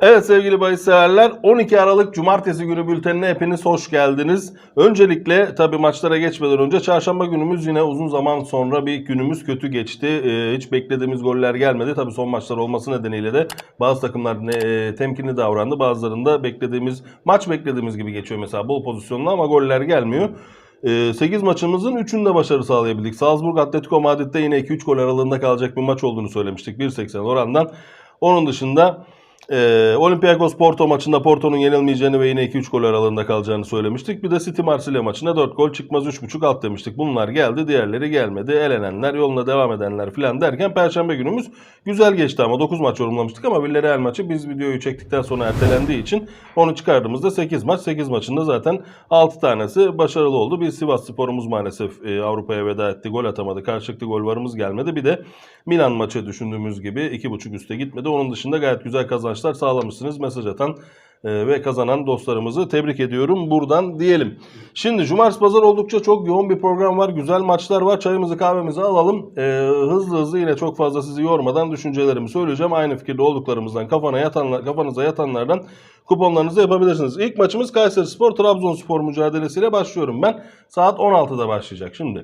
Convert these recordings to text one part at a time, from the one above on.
Evet sevgili bahis severler 12 Aralık Cumartesi günü bültenine hepiniz hoş geldiniz. Öncelikle tabi maçlara geçmeden önce çarşamba günümüz yine uzun zaman sonra bir günümüz kötü geçti. Ee, hiç beklediğimiz goller gelmedi. Tabi son maçlar olması nedeniyle de bazı takımlar e, temkinli davrandı. Bazılarında beklediğimiz maç beklediğimiz gibi geçiyor mesela bol pozisyonlu ama goller gelmiyor. 8 maçımızın 3'ünde başarı sağlayabildik. Salzburg Atletico Madrid'de yine 2-3 gol aralığında kalacak bir maç olduğunu söylemiştik 1.80 orandan. Onun dışında e, Olympiakos Porto maçında Porto'nun yenilmeyeceğini ve yine 2-3 gol aralığında kalacağını söylemiştik. Bir de City Marsilya maçında 4 gol çıkmaz 3.5 alt demiştik. Bunlar geldi diğerleri gelmedi. Elenenler yoluna devam edenler filan derken Perşembe günümüz güzel geçti ama 9 maç yorumlamıştık ama Villarreal maçı biz videoyu çektikten sonra ertelendiği için onu çıkardığımızda 8 maç. 8 maçında zaten 6 tanesi başarılı oldu. Bir Sivas sporumuz maalesef e, Avrupa'ya veda etti. Gol atamadı. Karşılıklı gol varımız gelmedi. Bir de Milan maçı düşündüğümüz gibi 2.5 üste gitmedi. Onun dışında gayet güzel kazançlar sağlamışsınız. Mesaj atan e, ve kazanan dostlarımızı tebrik ediyorum buradan diyelim. Şimdi cumartesi pazar oldukça çok yoğun bir program var. Güzel maçlar var. Çayımızı kahvemizi alalım. E, hızlı hızlı yine çok fazla sizi yormadan düşüncelerimi söyleyeceğim. Aynı fikirde olduklarımızdan kafana yatanlar, kafanıza yatanlardan kuponlarınızı yapabilirsiniz. İlk maçımız Kayseri Spor Trabzonspor mücadelesiyle başlıyorum ben. Saat 16'da başlayacak şimdi.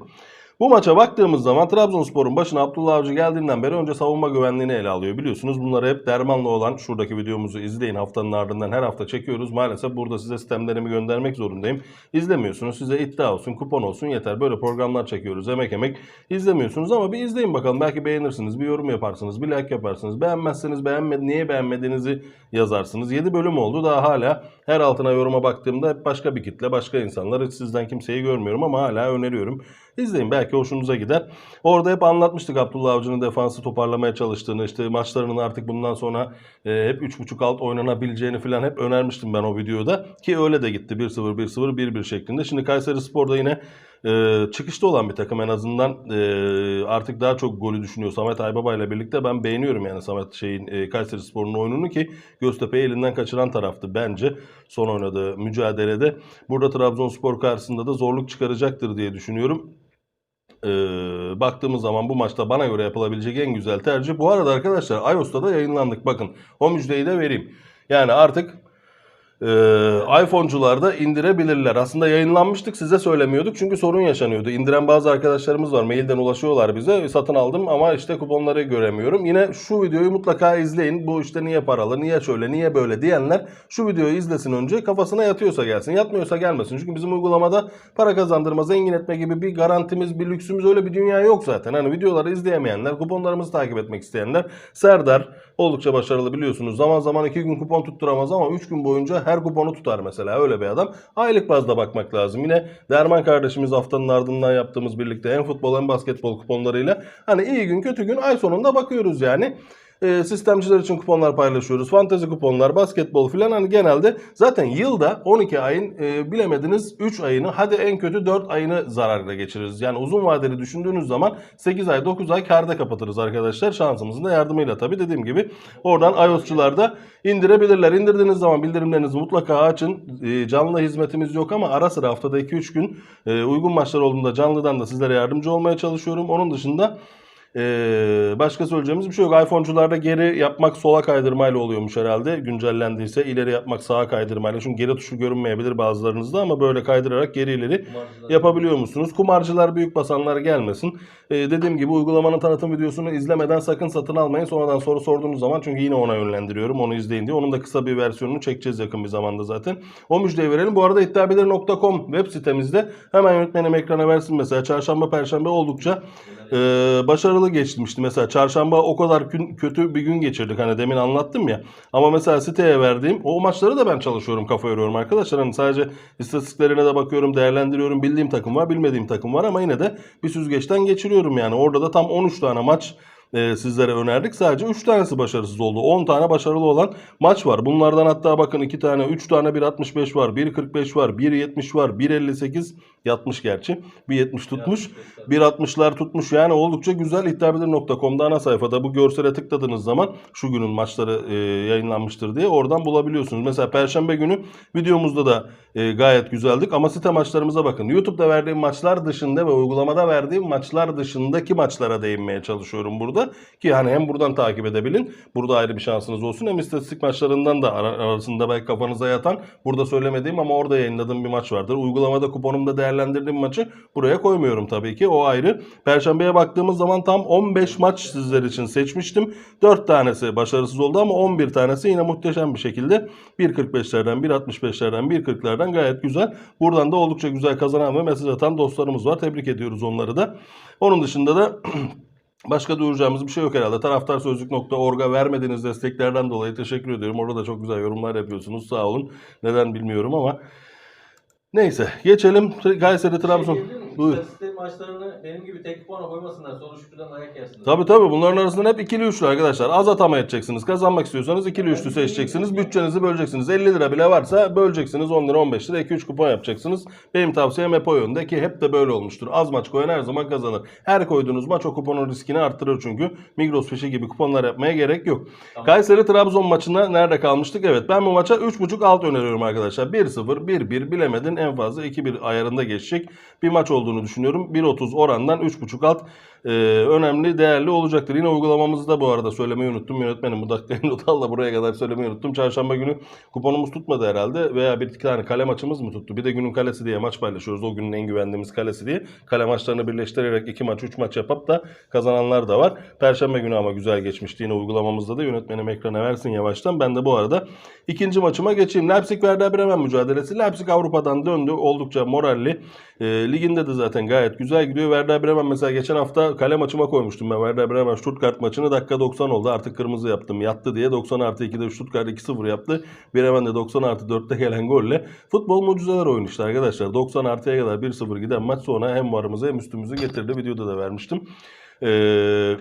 Bu maça baktığımız zaman Trabzonspor'un başına Abdullah Avcı geldiğinden beri önce savunma güvenliğini ele alıyor. Biliyorsunuz bunları hep dermanlı olan şuradaki videomuzu izleyin. Haftanın ardından her hafta çekiyoruz. Maalesef burada size sistemlerimi göndermek zorundayım. İzlemiyorsunuz. Size iddia olsun, kupon olsun yeter. Böyle programlar çekiyoruz. Emek emek izlemiyorsunuz ama bir izleyin bakalım. Belki beğenirsiniz. Bir yorum yaparsınız. Bir like yaparsınız. Beğenmezseniz beğenmedi, niye beğenmediğinizi yazarsınız. 7 bölüm oldu. Daha hala her altına yoruma baktığımda hep başka bir kitle, başka insanlar. Hiç sizden kimseyi görmüyorum ama hala öneriyorum. İzleyin belki hoşunuza gider. Orada hep anlatmıştık Abdullah Avcı'nın defansı toparlamaya çalıştığını. işte maçlarının artık bundan sonra e, hep 3.5 alt oynanabileceğini falan hep önermiştim ben o videoda. Ki öyle de gitti 1-0, 1-0, 1-1 şeklinde. Şimdi Kayseri Spor'da yine e, çıkışta olan bir takım en azından e, artık daha çok golü düşünüyor Samet Aybaba ile birlikte ben beğeniyorum yani Samet şeyin e, Kayseri Spor'un oyununu ki Göztepe'yi elinden kaçıran taraftı bence son oynadığı mücadelede. Burada Trabzonspor karşısında da zorluk çıkaracaktır diye düşünüyorum. Ee, baktığımız zaman bu maçta bana göre yapılabilecek en güzel tercih. Bu arada arkadaşlar iOS'ta da yayınlandık. Bakın o müjdeyi de vereyim. Yani artık e, iPhone'cular da indirebilirler. Aslında yayınlanmıştık size söylemiyorduk çünkü sorun yaşanıyordu. İndiren bazı arkadaşlarımız var. Mailden ulaşıyorlar bize. Satın aldım ama işte kuponları göremiyorum. Yine şu videoyu mutlaka izleyin. Bu işte niye paralı, niye şöyle, niye böyle diyenler şu videoyu izlesin önce. Kafasına yatıyorsa gelsin. Yatmıyorsa gelmesin. Çünkü bizim uygulamada para kazandırma, zengin etme gibi bir garantimiz, bir lüksümüz öyle bir dünya yok zaten. Hani videoları izleyemeyenler, kuponlarımızı takip etmek isteyenler. Serdar oldukça başarılı biliyorsunuz. Zaman zaman iki gün kupon tutturamaz ama üç gün boyunca her kuponu tutar mesela öyle bir adam. Aylık bazda bakmak lazım. Yine Derman kardeşimiz haftanın ardından yaptığımız birlikte hem futbol hem basketbol kuponlarıyla hani iyi gün kötü gün ay sonunda bakıyoruz yani. Ee, sistemciler için kuponlar paylaşıyoruz. Fantezi kuponlar, basketbol filan hani genelde zaten yılda 12 ayın e, bilemediniz 3 ayını hadi en kötü 4 ayını zararla geçiririz. Yani uzun vadeli düşündüğünüz zaman 8 ay 9 ay karda kapatırız arkadaşlar. Şansımızın da yardımıyla tabii dediğim gibi oradan iOS'çular da indirebilirler. İndirdiğiniz zaman bildirimlerinizi mutlaka açın. E, canlı hizmetimiz yok ama ara sıra haftada 2-3 gün e, uygun maçlar olduğunda canlıdan da sizlere yardımcı olmaya çalışıyorum. Onun dışında ee, başka söyleyeceğimiz bir şey yok. iPhone'cularda geri yapmak sola kaydırmayla oluyormuş herhalde. Güncellendiyse ileri yapmak sağa kaydırmayla. Çünkü geri tuşu görünmeyebilir bazılarınızda ama böyle kaydırarak geri ileri yapabiliyor musunuz? Kumarcılar büyük basanlar gelmesin. Ee, dediğim gibi uygulamanın tanıtım videosunu izlemeden sakın satın almayın. Sonradan soru sorduğunuz zaman çünkü yine ona yönlendiriyorum. Onu izleyin diye. Onun da kısa bir versiyonunu çekeceğiz yakın bir zamanda zaten. O müjdeyi verelim. Bu arada iddiabilir.com web sitemizde hemen yönetmenim ekrana versin mesela. Çarşamba, perşembe oldukça e, başarılı geçmişti. Mesela çarşamba o kadar gün, kötü bir gün geçirdik. Hani demin anlattım ya. Ama mesela siteye verdiğim o maçları da ben çalışıyorum, kafa yoruyorum arkadaşlar. Hani sadece istatistiklerine de bakıyorum, değerlendiriyorum. Bildiğim takım var, bilmediğim takım var ama yine de bir süzgeçten geçiriyorum yani. Orada da tam 13 tane maç e, sizlere önerdik. Sadece 3 tanesi başarısız oldu. 10 tane başarılı olan maç var. Bunlardan hatta bakın 2 tane, 3 tane 1.65 var, 1.45 var, 1.70 var, 1.58 Yatmış gerçi. 1.70 tutmuş. 1.60'lar tutmuş yani oldukça güzel. İddiabilir.com'da ana sayfada bu görsele tıkladığınız zaman şu günün maçları e, yayınlanmıştır diye oradan bulabiliyorsunuz. Mesela Perşembe günü videomuzda da e, gayet güzeldik ama site maçlarımıza bakın. YouTube'da verdiğim maçlar dışında ve uygulamada verdiğim maçlar dışındaki maçlara değinmeye çalışıyorum burada. Ki hani hem buradan takip edebilin. Burada ayrı bir şansınız olsun. Hem istatistik maçlarından da ara- arasında belki kafanıza yatan burada söylemediğim ama orada yayınladığım bir maç vardır. Uygulamada kuponumda değerlendirdiğim maçı buraya koymuyorum tabii ki. O ayrı. Perşembeye baktığımız zaman tam 15 maç sizler için seçmiştim. 4 tanesi başarısız oldu ama 11 tanesi yine muhteşem bir şekilde 1.45'lerden, 1.65'lerden, 1.40'lerden gayet güzel. Buradan da oldukça güzel kazanan ve mesaj atan dostlarımız var. Tebrik ediyoruz onları da. Onun dışında da Başka duyuracağımız bir şey yok herhalde. Taraftarsözlük.org'a vermediğiniz desteklerden dolayı teşekkür ediyorum. Orada da çok güzel yorumlar yapıyorsunuz. Sağ olun. Neden bilmiyorum ama. Neyse geçelim. Kayseri Trabzon. Buyur. İstatistik maçlarını benim gibi tek puana koymasınlar. Sonra şükürden dayak yersinler. Tabii tabii bunların arasında hep ikili üçlü arkadaşlar. Az atama edeceksiniz. Kazanmak istiyorsanız ikili üçlü seçeceksiniz. Bütçenizi böleceksiniz. 50 lira bile varsa böleceksiniz. 10 lira 15 lira 2-3 kupon yapacaksınız. Benim tavsiyem hep o yönde ki hep de böyle olmuştur. Az maç koyan her zaman kazanır. Her koyduğunuz maç o kuponun riskini arttırır çünkü. Migros fişi gibi kuponlar yapmaya gerek yok. Tamam. Kayseri Trabzon maçında nerede kalmıştık? Evet ben bu maça 3.5 alt öneriyorum arkadaşlar. 1-0, 1-1 bilemedin en fazla 2-1 ayarında geçecek bir maç olduğunu düşünüyorum. 1.30 orandan 3.5 alt e, önemli, değerli olacaktır. Yine uygulamamızda bu arada söylemeyi unuttum. Yönetmenim bu dakikayı not da buraya kadar söylemeyi unuttum. Çarşamba günü kuponumuz tutmadı herhalde veya bir iki tane kale maçımız mı tuttu? Bir de günün kalesi diye maç paylaşıyoruz. O günün en güvendiğimiz kalesi diye. Kale maçlarını birleştirerek iki maç, üç maç yapıp da kazananlar da var. Perşembe günü ama güzel geçmişti. Yine uygulamamızda da yönetmenim ekrana versin yavaştan. Ben de bu arada ikinci maçıma geçeyim. Leipzig Werder Bremen mücadelesi. Leipzig Avrupa'dan döndü. Oldukça moralli. E, liginde de zaten gayet güzel gidiyor. Werder Bremen mesela geçen hafta kale maçıma koymuştum ben. Werder Bremen Stuttgart maçını dakika 90 oldu. Artık kırmızı yaptım. Yattı diye 90 artı 2'de Stuttgart 2-0 yaptı. Bremen de 90 artı 4'te gelen golle. Futbol mucizeler oyunu işte arkadaşlar. 90 artıya kadar 1-0 giden maç sonra hem varımızı hem üstümüzü getirdi. Videoda da vermiştim. Eee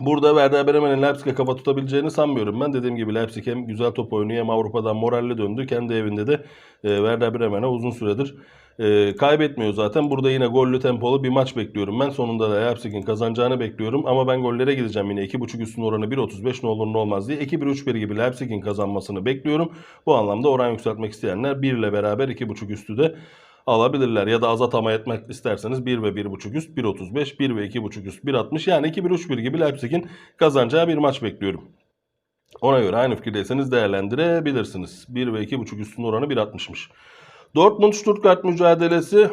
Burada Werder Bremen'in Leipzig'e kafa tutabileceğini sanmıyorum ben. Dediğim gibi Leipzig hem güzel top oynuyor hem Avrupa'dan moralli döndü. Kendi evinde de e, Werder Bremen'e uzun süredir e, kaybetmiyor zaten. Burada yine gollü tempolu bir maç bekliyorum ben. Sonunda da Leipzig'in kazanacağını bekliyorum. Ama ben gollere gideceğim yine. 2.5 üstün oranı 1.35 ne olur ne olmaz diye. 2-1-3-1 gibi Leipzig'in kazanmasını bekliyorum. Bu anlamda oran yükseltmek isteyenler 1 ile beraber 2.5 üstü de alabilirler. Ya da az atama etmek isterseniz 1 ve 1.5 üst 1.35, 1 ve 2.5 üst 1.60 yani 2-1-3-1 gibi Leipzig'in kazanacağı bir maç bekliyorum. Ona göre aynı fikirdeyseniz değerlendirebilirsiniz. 1 ve 2.5 üstün oranı 1.60'mış. Dortmund-Stuttgart mücadelesi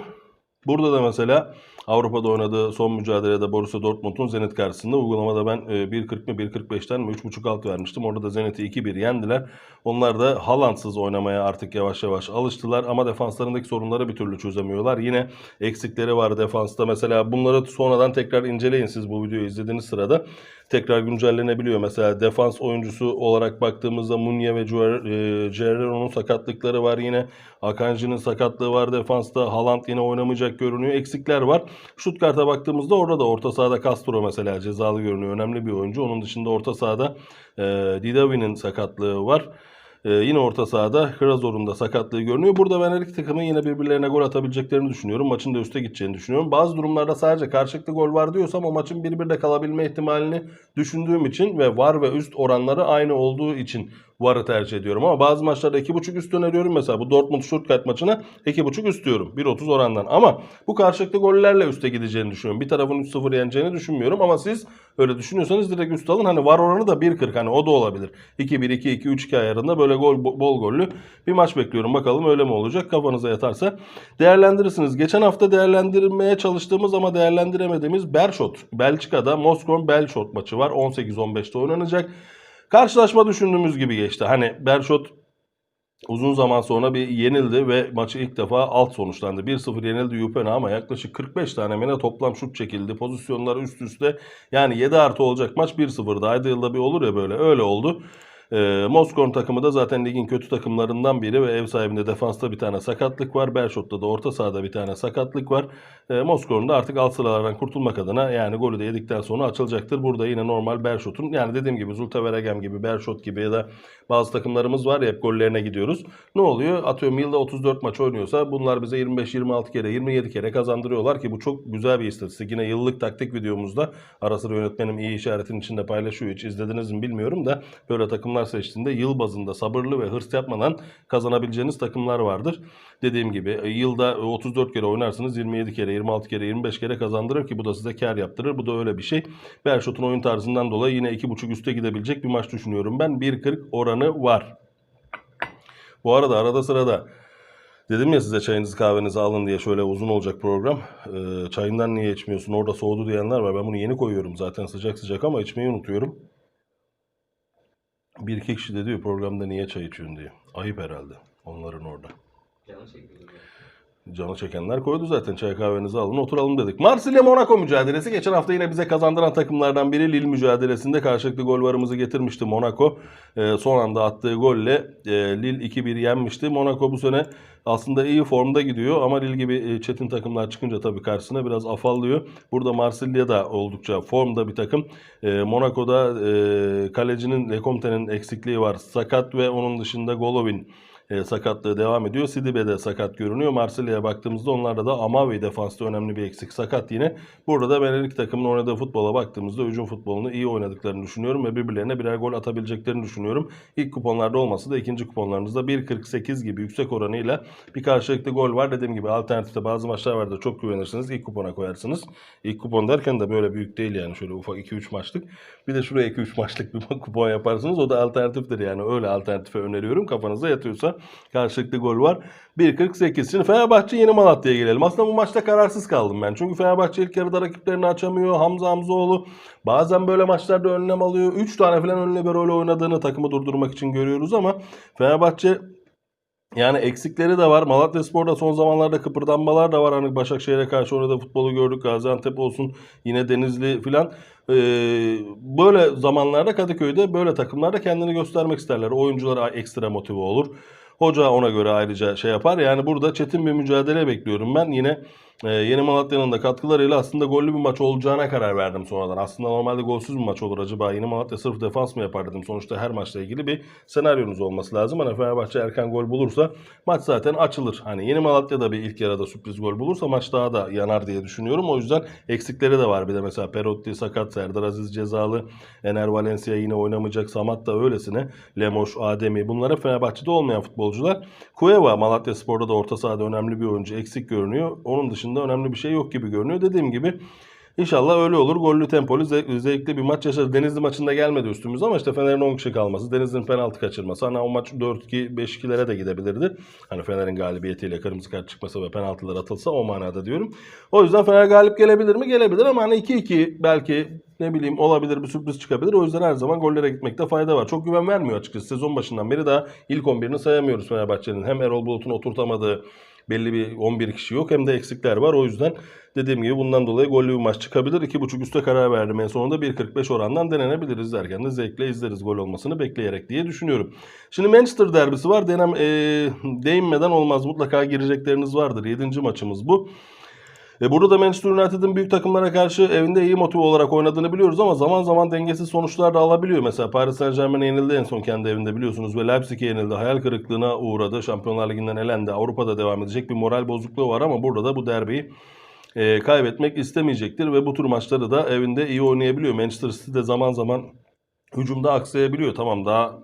burada da mesela Avrupa'da oynadığı son mücadelede Borussia Dortmund'un Zenit karşısında uygulamada ben e, 1.40 mı 1.45'ten mi 3.5 alt vermiştim. Orada da Zenit'i 2-1 yendiler. Onlar da Haaland'sız oynamaya artık yavaş yavaş alıştılar ama defanslarındaki sorunları bir türlü çözemiyorlar. Yine eksikleri var defansta. Mesela bunları sonradan tekrar inceleyin siz bu videoyu izlediğiniz sırada. Tekrar güncellenebiliyor. Mesela defans oyuncusu olarak baktığımızda Munye ve e, Guerrero'nun sakatlıkları var yine. Akanji'nin sakatlığı var defansta. Haaland yine oynamayacak görünüyor. Eksikler var. Stuttgart'a baktığımızda orada da orta sahada Castro mesela cezalı görünüyor. Önemli bir oyuncu. Onun dışında orta sahada e, Didavi'nin sakatlığı var. Ee, yine orta sahada Krazor'un da sakatlığı görünüyor. Burada ben her iki takımın yine birbirlerine gol atabileceklerini düşünüyorum. Maçın da üste gideceğini düşünüyorum. Bazı durumlarda sadece karşılıklı gol var diyorsam o maçın birbirine kalabilme ihtimalini düşündüğüm için ve var ve üst oranları aynı olduğu için VAR'ı tercih ediyorum. Ama bazı maçlarda 2.5 üst öneriyorum. Mesela bu Dortmund Stuttgart maçına 2.5 üst diyorum. 1.30 orandan. Ama bu karşılıklı gollerle üste gideceğini düşünüyorum. Bir tarafın 3-0 yeneceğini düşünmüyorum. Ama siz öyle düşünüyorsanız direkt üst alın. Hani VAR oranı da 1.40. Hani o da olabilir. 2-1, 2-2, 3-2 ayarında böyle gol bol gollü bir maç bekliyorum. Bakalım öyle mi olacak? Kafanıza yatarsa değerlendirirsiniz. Geçen hafta değerlendirmeye çalıştığımız ama değerlendiremediğimiz Bershot. Belçika'da Moskon Belshot maçı var. 18-15'te oynanacak. Karşılaşma düşündüğümüz gibi geçti. Hani Bershot uzun zaman sonra bir yenildi ve maçı ilk defa alt sonuçlandı. 1-0 yenildi Yupena ama yaklaşık 45 tane mene toplam şut çekildi. Pozisyonlar üst üste. Yani 7 artı olacak maç 1-0'da. Ayda yılda bir olur ya böyle. Öyle oldu. E, Moskor'un takımı da zaten ligin kötü takımlarından biri ve ev sahibinde defansta bir tane sakatlık var. Berşot'ta da orta sahada bir tane sakatlık var. E, Moskor'un da artık alt sıralardan kurtulmak adına yani golü de yedikten sonra açılacaktır. Burada yine normal Berşot'un yani dediğim gibi Zulte Veregem gibi Berşot gibi ya da bazı takımlarımız var ya hep gollerine gidiyoruz. Ne oluyor? Atıyorum yılda 34 maç oynuyorsa bunlar bize 25-26 kere 27 kere kazandırıyorlar ki bu çok güzel bir istatistik. Yine yıllık taktik videomuzda ara sıra yönetmenim iyi işaretin içinde paylaşıyor. Hiç izlediniz mi bilmiyorum da böyle takımlar seçtiğinde yıl bazında sabırlı ve hırs yapmadan kazanabileceğiniz takımlar vardır. Dediğim gibi e, yılda 34 kere oynarsınız 27 kere 26 kere 25 kere kazandırır ki bu da size kar yaptırır. Bu da öyle bir şey. Berşot'un oyun tarzından dolayı yine 2.5 üste gidebilecek bir maç düşünüyorum ben. 1.40 oranı var. Bu arada arada sırada dedim ya size çayınızı kahvenizi alın diye şöyle uzun olacak program. Ee, çayından niye içmiyorsun orada soğudu diyenler var. Ben bunu yeni koyuyorum zaten sıcak sıcak ama içmeyi unutuyorum. Bir iki kişi de diyor programda niye çay içiyorsun diye. Ayıp herhalde onların orada. Canı çekiyordu. Canı çekenler koydu zaten. Çay kahvenizi alın oturalım dedik. Marsilya Monaco mücadelesi. Geçen hafta yine bize kazandıran takımlardan biri Lille mücadelesinde karşılıklı gol varımızı getirmişti Monaco. Ee, son anda attığı golle e, Lille 2-1 yenmişti. Monaco bu sene aslında iyi formda gidiyor ama Lille gibi e, çetin takımlar çıkınca tabii karşısına biraz afallıyor. Burada Marsilya da oldukça formda bir takım. E, Monaco'da e, kalecinin Lecomte'nin eksikliği var. Sakat ve onun dışında Golovin e, sakatlığı devam ediyor. Sidibe sakat görünüyor. Marsilya'ya baktığımızda onlarda da Amavi defansta önemli bir eksik sakat yine. Burada da ben her iki takımın oynadığı futbola baktığımızda hücum futbolunu iyi oynadıklarını düşünüyorum ve birbirlerine birer gol atabileceklerini düşünüyorum. İlk kuponlarda olmasa da ikinci kuponlarınızda 1.48 gibi yüksek oranıyla bir karşılıklı gol var. Dediğim gibi alternatifte bazı maçlar vardır çok güvenirsiniz. İlk kupona koyarsınız. İlk kupon derken de böyle büyük değil yani şöyle ufak 2-3 maçlık. Bir de şuraya 2-3 maçlık bir kupon yaparsınız. O da alternatiftir yani öyle alternatife öneriyorum. Kafanıza yatıyorsa karşılıklı gol var. 1.48. Şimdi Fenerbahçe yeni Malatya'ya gelelim. Aslında bu maçta kararsız kaldım ben. Çünkü Fenerbahçe ilk yarıda rakiplerini açamıyor. Hamza Hamzoğlu bazen böyle maçlarda önlem alıyor. 3 tane falan ön libero oynadığını takımı durdurmak için görüyoruz ama Fenerbahçe yani eksikleri de var. Malatya Spor'da son zamanlarda kıpırdanmalar da var. Hani Başakşehir'e karşı oynadığı futbolu gördük. Gaziantep olsun yine Denizli filan. Ee, böyle zamanlarda Kadıköy'de böyle takımlarda kendini göstermek isterler. Oyuncular ekstra motive olur. Hoca ona göre ayrıca şey yapar. Yani burada çetin bir mücadele bekliyorum ben. Yine e, Yeni Malatya'nın da katkılarıyla aslında gollü bir maç olacağına karar verdim sonradan. Aslında normalde golsüz bir maç olur acaba Yeni Malatya sırf defans mı yapar dedim. Sonuçta her maçla ilgili bir senaryonuz olması lazım. Hani Fenerbahçe erken gol bulursa maç zaten açılır. Hani Yeni Malatya'da bir ilk yarıda sürpriz gol bulursa maç daha da yanar diye düşünüyorum. O yüzden eksikleri de var. Bir de mesela Perotti sakat, Serdar Aziz cezalı, Ener Valencia yine oynamayacak, Samat da öylesine, Lemoş, Ademi bunlar hep Fenerbahçe'de olmayan futbolcular. Cueva Malatya Spor'da da orta sahada önemli bir oyuncu eksik görünüyor. Onun dışında önemli bir şey yok gibi görünüyor. Dediğim gibi İnşallah öyle olur. Gollü tempolu ze- zevkli bir maç yaşarız. Denizli maçında gelmedi üstümüz ama işte Fener'in 10 kişi kalması, Denizli'nin penaltı kaçırması. Hani o maç 4-2, 5-2'lere de gidebilirdi. Hani Fener'in galibiyetiyle kırmızı kart çıkmasa ve penaltılar atılsa o manada diyorum. O yüzden Fener galip gelebilir mi? Gelebilir ama hani 2-2 belki ne bileyim olabilir bir sürpriz çıkabilir. O yüzden her zaman gollere gitmekte fayda var. Çok güven vermiyor açıkçası. Sezon başından beri daha ilk 11'ini sayamıyoruz Fenerbahçe'nin. Hem Erol Bulut'un oturtamadığı belli bir 11 kişi yok hem de eksikler var. O yüzden dediğim gibi bundan dolayı gollü bir maç çıkabilir. 2.5 üste karar verdim en sonunda 1.45 orandan denenebilir izlerken de zevkle izleriz gol olmasını bekleyerek diye düşünüyorum. Şimdi Manchester derbisi var. Denem, e, değinmeden olmaz mutlaka girecekleriniz vardır. 7. maçımız bu. E burada da Manchester United'ın büyük takımlara karşı evinde iyi motive olarak oynadığını biliyoruz ama zaman zaman dengesiz sonuçlar da alabiliyor. Mesela Paris Saint Germain'e yenildi en son kendi evinde biliyorsunuz ve Leipzig'e yenildi. Hayal kırıklığına uğradı. Şampiyonlar Ligi'nden elendi. Avrupa'da devam edecek bir moral bozukluğu var ama burada da bu derbiyi e, kaybetmek istemeyecektir ve bu tür maçları da evinde iyi oynayabiliyor. Manchester City de zaman zaman hücumda aksayabiliyor. Tamam daha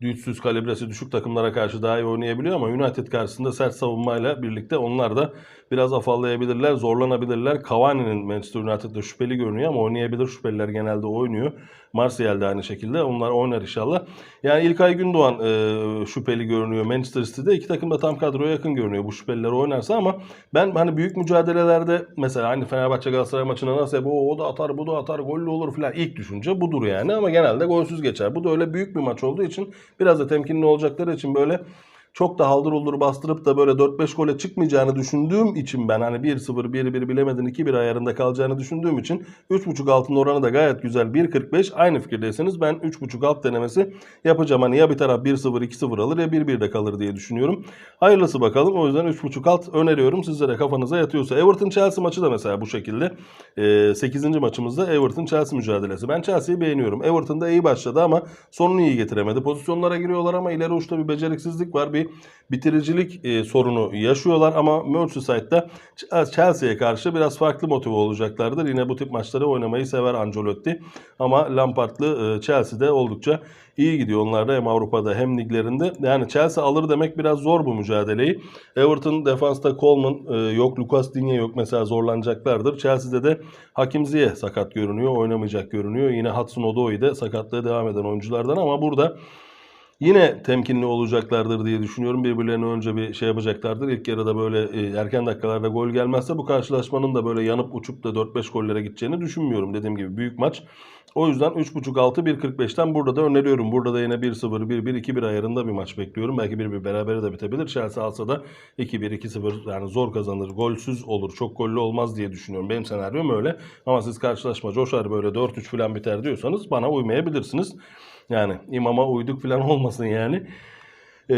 güçsüz kalibresi düşük takımlara karşı daha iyi oynayabiliyor ama United karşısında sert savunmayla birlikte onlar da biraz afallayabilirler, zorlanabilirler. Cavani'nin Manchester United'da şüpheli görünüyor ama oynayabilir. Şüpheliler genelde oynuyor. Martial de aynı şekilde. Onlar oynar inşallah. Yani İlkay Gündoğan e, şüpheli görünüyor Manchester City'de. İki takım da tam kadroya yakın görünüyor bu şüpheliler oynarsa ama ben hani büyük mücadelelerde mesela hani Fenerbahçe Galatasaray maçına nasıl hep o, o da atar bu da atar gollü olur filan ilk düşünce budur yani ama genelde golsüz geçer. Bu da öyle büyük bir maç olduğu için biraz da temkinli olacakları için böyle çok da haldır uldur bastırıp da böyle 4-5 gole çıkmayacağını düşündüğüm için ben hani 1-0, 1-1 bilemedin 2-1 ayarında kalacağını düşündüğüm için 3.5 altın oranı da gayet güzel 1.45 aynı fikirdeyseniz ben 3.5 alt denemesi yapacağım. Hani ya bir taraf 1-0 2-0 alır ya 1-1 de kalır diye düşünüyorum. Hayırlısı bakalım. O yüzden 3.5 alt öneriyorum. Sizlere kafanıza yatıyorsa. Everton Chelsea maçı da mesela bu şekilde. Ee, 8. maçımızda Everton Chelsea mücadelesi. Ben Chelsea'yi beğeniyorum. Everton da iyi başladı ama sonunu iyi getiremedi. Pozisyonlara giriyorlar ama ileri uçta bir beceriksizlik var. Bir bitiricilik e, sorunu yaşıyorlar ama Merseyside Chelsea'ye karşı biraz farklı motive olacaklardır. Yine bu tip maçları oynamayı sever Ancelotti. Ama Lampard'lı e, Chelsea'de oldukça iyi gidiyor. Onlar da hem Avrupa'da hem liglerinde. Yani Chelsea alır demek biraz zor bu mücadeleyi. Everton defansta Coleman e, yok, Lucas Digne yok mesela zorlanacaklardır. Chelsea'de de Hakim Ziyech sakat görünüyor, oynamayacak görünüyor. Yine Hudson Odoi de sakatlığa devam eden oyunculardan ama burada Yine temkinli olacaklardır diye düşünüyorum. Birbirlerine önce bir şey yapacaklardır. İlk yarıda böyle e, erken dakikalarda gol gelmezse bu karşılaşmanın da böyle yanıp uçup da 4-5 gollere gideceğini düşünmüyorum. Dediğim gibi büyük maç. O yüzden 3.5 6 1.45'ten burada da öneriyorum. Burada da yine 1-0 1-1 2-1 ayarında bir maç bekliyorum. Belki 1-1 berabere de bitebilir. Chelsea alsa da 2-1 2-0 yani zor kazanır. Golsüz olur. Çok gollü olmaz diye düşünüyorum. Benim senaryom öyle. Ama siz karşılaşma coşar böyle 4-3 falan biter diyorsanız bana uymayabilirsiniz. Yani imama uyduk falan olmasın yani. Ee,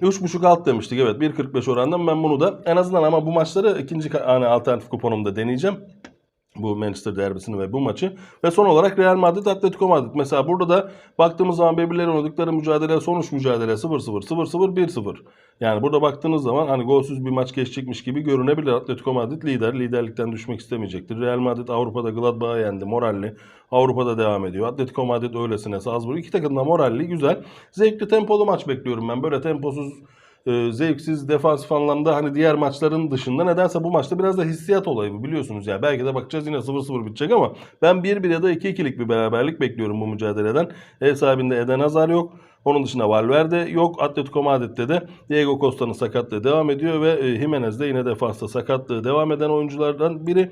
3.5 alt demiştik evet 1.45 orandan ben bunu da en azından ama bu maçları ikinci hani alternatif kuponumda deneyeceğim. Bu Manchester derbisini ve bu maçı. Ve son olarak Real Madrid Atletico Madrid. Mesela burada da baktığımız zaman birbirlerine oynadıkları mücadele sonuç mücadele 0-0 0-0 1-0. Yani burada baktığınız zaman hani golsüz bir maç geçecekmiş gibi görünebilir. Atletico Madrid lider. Liderlikten düşmek istemeyecektir. Real Madrid Avrupa'da Gladbach'ı yendi. Moralli. Avrupa'da devam ediyor. Atletico Madrid öylesine Salzburg. İki takım da moralli. Güzel. Zevkli tempolu maç bekliyorum ben. Böyle temposuz e, zevksiz defansif anlamda hani diğer maçların dışında nedense bu maçta biraz da hissiyat olayı bu biliyorsunuz ya. Belki de bakacağız yine 0-0 bitecek ama ben 1-1 ya da 2-2'lik bir beraberlik bekliyorum bu mücadeleden. Ev sahibinde Eden Hazar yok. Onun dışında Valverde yok. Atletico Madrid'de de Diego Costa'nın sakatlığı devam ediyor ve e, Jimenez de yine defansta sakatlığı devam eden oyunculardan biri.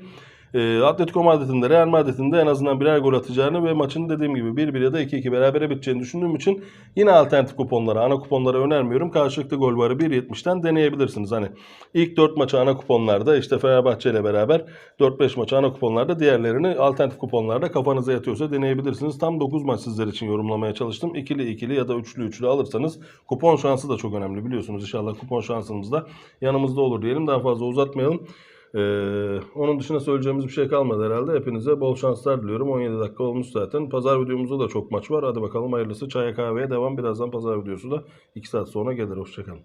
E, Atletico Madrid'in de Real Madrid'in de en azından birer gol atacağını ve maçın dediğim gibi 1-1 ya da 2-2 berabere biteceğini düşündüğüm için yine alternatif kuponlara, ana kuponlara önermiyorum. Karşılıklı gol varı 1.70'ten deneyebilirsiniz. Hani ilk 4 maçı ana kuponlarda işte Fenerbahçe ile beraber 4-5 maçı ana kuponlarda diğerlerini alternatif kuponlarda kafanıza yatıyorsa deneyebilirsiniz. Tam 9 maç sizler için yorumlamaya çalıştım. İkili ikili ya da üçlü üçlü alırsanız kupon şansı da çok önemli biliyorsunuz. İnşallah kupon şansınız da yanımızda olur diyelim. Daha fazla uzatmayalım. Ee, onun dışında söyleyeceğimiz bir şey kalmadı herhalde. Hepinize bol şanslar diliyorum. 17 dakika olmuş zaten. Pazar videomuzda da çok maç var. Hadi bakalım hayırlısı. Çaya kahveye devam. Birazdan pazar videosu da 2 saat sonra gelir. Hoşçakalın.